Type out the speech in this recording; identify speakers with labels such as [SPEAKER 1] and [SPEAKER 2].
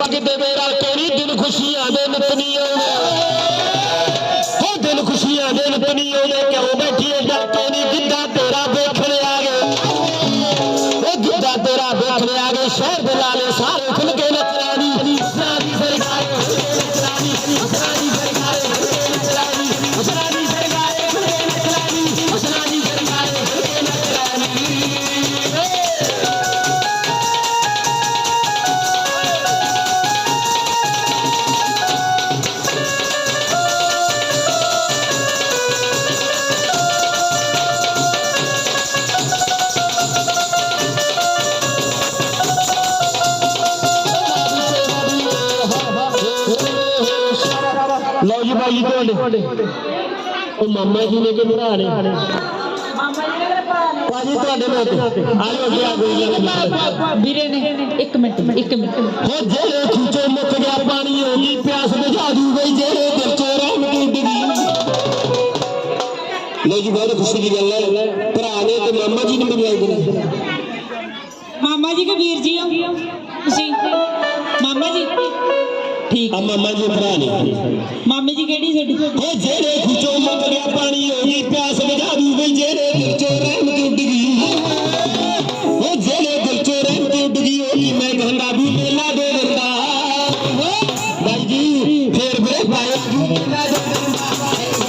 [SPEAKER 1] ਕਿਤੇ ਮੇਰਾ ਕੋਈ ਦਿਨ ਖੁਸ਼ੀਆਂ ਦੇ ਨਿਤਨੀ ਆਉਂਦੇ ਹੋ ਦਿਨ ਖੁਸ਼ੀਆਂ ਦੇ ਨਿਤਨੀ ਆਉਂਦੇ ਕਿਉਂ ਬੈਠੀ ਐ ਡੱਕੇ ਨਹੀਂ ਗਿੱਧਾ ਤੇਰਾ ਵੇਖਣ ਆ ਗਏ ਉਹ ਗਿੱਧਾ ਤੇਰਾ ਵੇਖਣ ਆ ਗਏ ਸ਼ਹਿਰ ਦੇ ਲਾਲੇ ਸਾਰੇ ਖੁੱਲ ਕੇ ਜੀ ਜੀ ਤੁਹਾਡੇ? ਉਹ ਮਾਮਾ ਜੀ ਨੇ ਕਿ ਭਰਾ ਨੇ? ਭਾਜੀ ਤੁਹਾਡੇ ਨਾਲ ਆਜੋ ਅੱਗੇ ਆ ਗਈ
[SPEAKER 2] ਵੀਰੇ ਨੇ। ਇੱਕ ਮਿੰਟ ਇੱਕ ਮਿੰਟ। ਹੋ
[SPEAKER 1] ਜਿਹੜੇ ਖੂਚੋਂ ਮੁੱਕ ਗਿਆ ਪਾਣੀ ਹੋ ਗਈ ਪਿਆਸ ਬੁਝਾ ਦੂ ਗਈ ਜਿਹੜੇ ਦਿਲ ਚੋਂ ਰਹਿਮ ਉੱਡ ਗਈ ਲਓ ਜੀ ਬਹੁਤ ਖੁਸ਼ੀ ਦੀ ਗੱਲ ਹੈ। ਭਰਾ ਨੇ ਤੇ ਮਾਮਾ ਜੀ ਨੇ ਮਿਲਾਈ ਦੇ
[SPEAKER 2] ਮਾਮਾ ਜੀ ਕੇ ਵੀਰ ਜੀ ਤੁਸੀਂ? ਮਾਮਾ ਜੀ? ਠੀਕ ਆ
[SPEAKER 1] ਮਾਮਾ ਜੀ ਭਰਾ ਨੇ।
[SPEAKER 2] ਮਾਮੇ ਜੀ ਕਿਹੜੀ ਸਿੱਟ ਓ
[SPEAKER 1] ਜਿਹੜੇ ਖੁਚੋ ਮੁੱਕ ਗਿਆ ਪਾਣੀ ਹੋ ਗਈ ਪਿਆਸ ਬੁਝਾ ਦੂ ਬਈ ਜਿਹੜੇ ਦਿਲ ਚੋਂ ਰਹਿਮਤ ਉੱਡ ਗਈ। ਓ ਜਿਹੜੇ ਦਿਲ ਚੋਂ ਰਹਿਮਤ ਉੱਡ ਗਈ ਉਹ ਕੀ ਮੈਂ ਕਹਿੰਦਾ ਵੀ ਮੇਲਾ ਦੇ ਦਿੰਦਾ। ਬਾਈ ਜੀ ਫੇਰ ਬਰੇ ਪਾਇਆ ਜੂ ਮੇਲਾ ਦੇ ਦਿੰਦਾ।